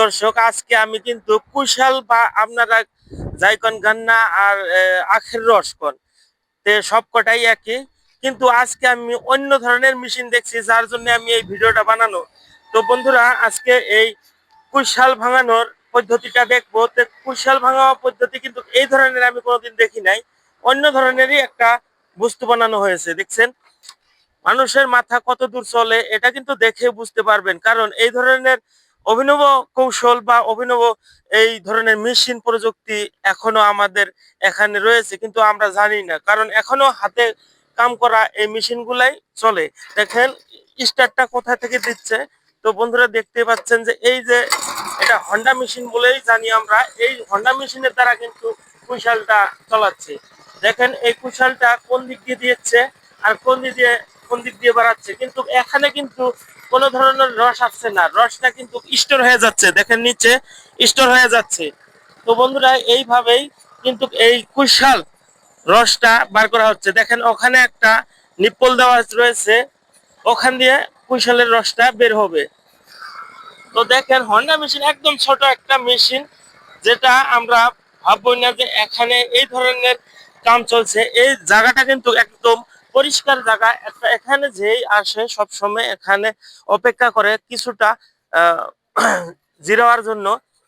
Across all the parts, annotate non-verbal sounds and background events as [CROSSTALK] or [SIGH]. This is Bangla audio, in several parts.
দর্শক, আজকে আমি কিন্তু কুশাল বা আপনারা জাইকন গান্না আর আখের রস কন। তে সবকটাই একই। কিন্তু আজকে আমি অন্য ধরনের মেশিন দেখছি, যার জন্য আমি এই ভিডিওটা বানানো। তো বন্ধুরা, আজকে এই কুশাল ভাঙানোর পদ্ধতিটা দেখব। তো কুশাল ভাঙা পদ্ধতি কিন্তু এই ধরনের আমি কোনোদিন দেখি নাই। অন্য ধরনেরই একটা বস্তু বানানো হয়েছে, দেখছেন? মানুষের মাথা কত দূর চলে, এটা কিন্তু দেখে বুঝতে পারবেন। কারণ এই ধরনের অভিনব কৌশল বা অভিনব এই ধরনের মেশিন প্রযুক্তি এখনও আমাদের এখানে রয়েছে, কিন্তু আমরা জানি না। কারণ এখনও হাতে কাম করা এই মেশিন গুলাই চলে। দেখেন, স্টারটা কোথা থেকে দিচ্ছে? তো বন্ধুরা দেখতে পাচ্ছেন যে এই যে এটা হন্ডা মেশিন বলেই জানি আমরা, এই হন্ডা মেশিনের দ্বারা কিন্তু কুশালটা চালাচ্ছে। দেখেন, এই কুশালটা কোন দিক দিয়ে দিচ্ছে আর কোন দিক দিয়ে, কোন দিক দিয়ে বাড়াচ্ছে? কিন্তু এখানে কিন্তু কোনো ধরনের রস আসছে না। রসটা কিন্তু স্টোর হয়ে যাচ্ছে। দেখেন নিচে স্টোর হয়ে যাচ্ছে। তো বন্ধুরা, এইভাবেই কিন্তু এই কুশাল রসটা বার করা হচ্ছে। দেখেন, ওখানে একটা নিপ্পল দেওয়া রয়েছে। ওখান দিয়ে কুশালের রসটা বের হবে। তো দেখেন, হন্ডা মেশিন একদম ছোট একটা মেশিন, যেটা আমরা ভাববো না যে এখানে এই ধরনের কাম চলছে। এই জায়গাটা কিন্তু একদম পরিষ্কার জায়গা একটা এখানে যেই আসে সব সময় এখানে অপেক্ষা করে কিছুটা [CLEARS THROAT] জিরাওয়ার জন্য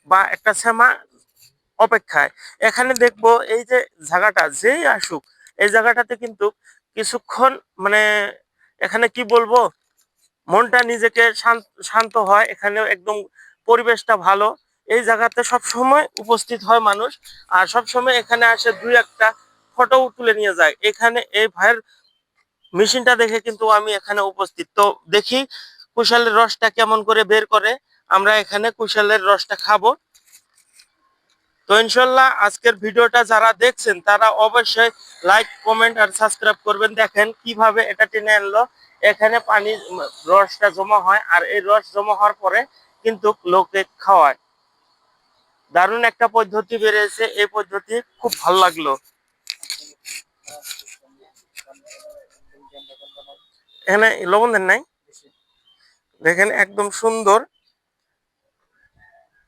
বা একটা শ্যামা অপেক্ষায়। এখানে দেখব এই যে জায়গাটা, যেই আসুক, এই জায়গাটাতে কিন্তু কিছুক্ষণ মানে এখানে কি বলব, মনটা নিজেকে শান্ত শান্ত হয় এখানে একদম পরিবেশটা ভালো। এই জায়গাতে সব সময় উপস্থিত হয় মানুষ, আর সব সময় এখানে আসে দুই একটা ফটো তুলে নিয়ে যায়। এখানে এই ভাইয়ের মেশিনটা দেখে কিন্তু আমি এখানে উপস্থিত। তো দেখি কুশালের রসটা কেমন করে বের করে, আমরা এখানে কুশালের রসটা খাব। তো ইনশাল্লাহ আজকের ভিডিওটা যারা দেখছেন, তারা অবশ্যই লাইক কমেন্ট আর সাবস্ক্রাইব করবেন। দেখেন কীভাবে এটা টেনে আনলো। এখানে পানি রসটা জমা হয় আর এই রস জমা হওয়ার পরে কিন্তু লোকে খাওয়ায়। দারুণ একটা পদ্ধতি বেরিয়েছে। এই পদ্ধতি খুব ভালো লাগল। এখানে লবণ দেন নাই? দেখেন একদম সুন্দর।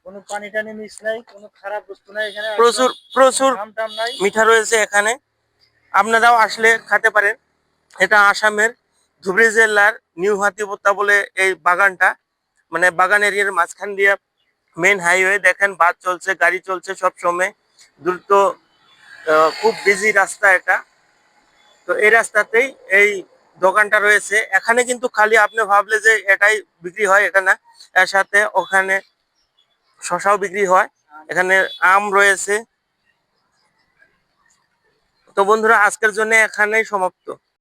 কোনো পানি টানি মিক্স নাই কোনো খারাপ বস্তু নাই এখানে। প্রচুর প্রচুর ঘাম টাম নাই। মিঠা রয়েছে এখানে। আপনারাও আসলে খেতে পারেন। এটা আসামের ধুবড়ি জেলার নিউ হাতিপত্তা বলে এই বাগানটা। মানে বাগান এরিয়ার মাঝখান দিয়ে মেন হাইওয়ে দেখেন বাস চলছে গাড়ি চলছে সব সময়। দ্রুত খুব বিজি রাস্তা এটা। তো এই রাস্তাতেই এই দোকানটা রয়েছে। এখানে কিন্তু খালি আপনি ভাবলে যে এটাই বিক্রি হয়, এটা না। এর সাথে ওখানে শশাও বিক্রি হয়। এখানে আম রয়েছে। তো বন্ধুরা, আজকের জন্য এখানেই সমাপ্ত।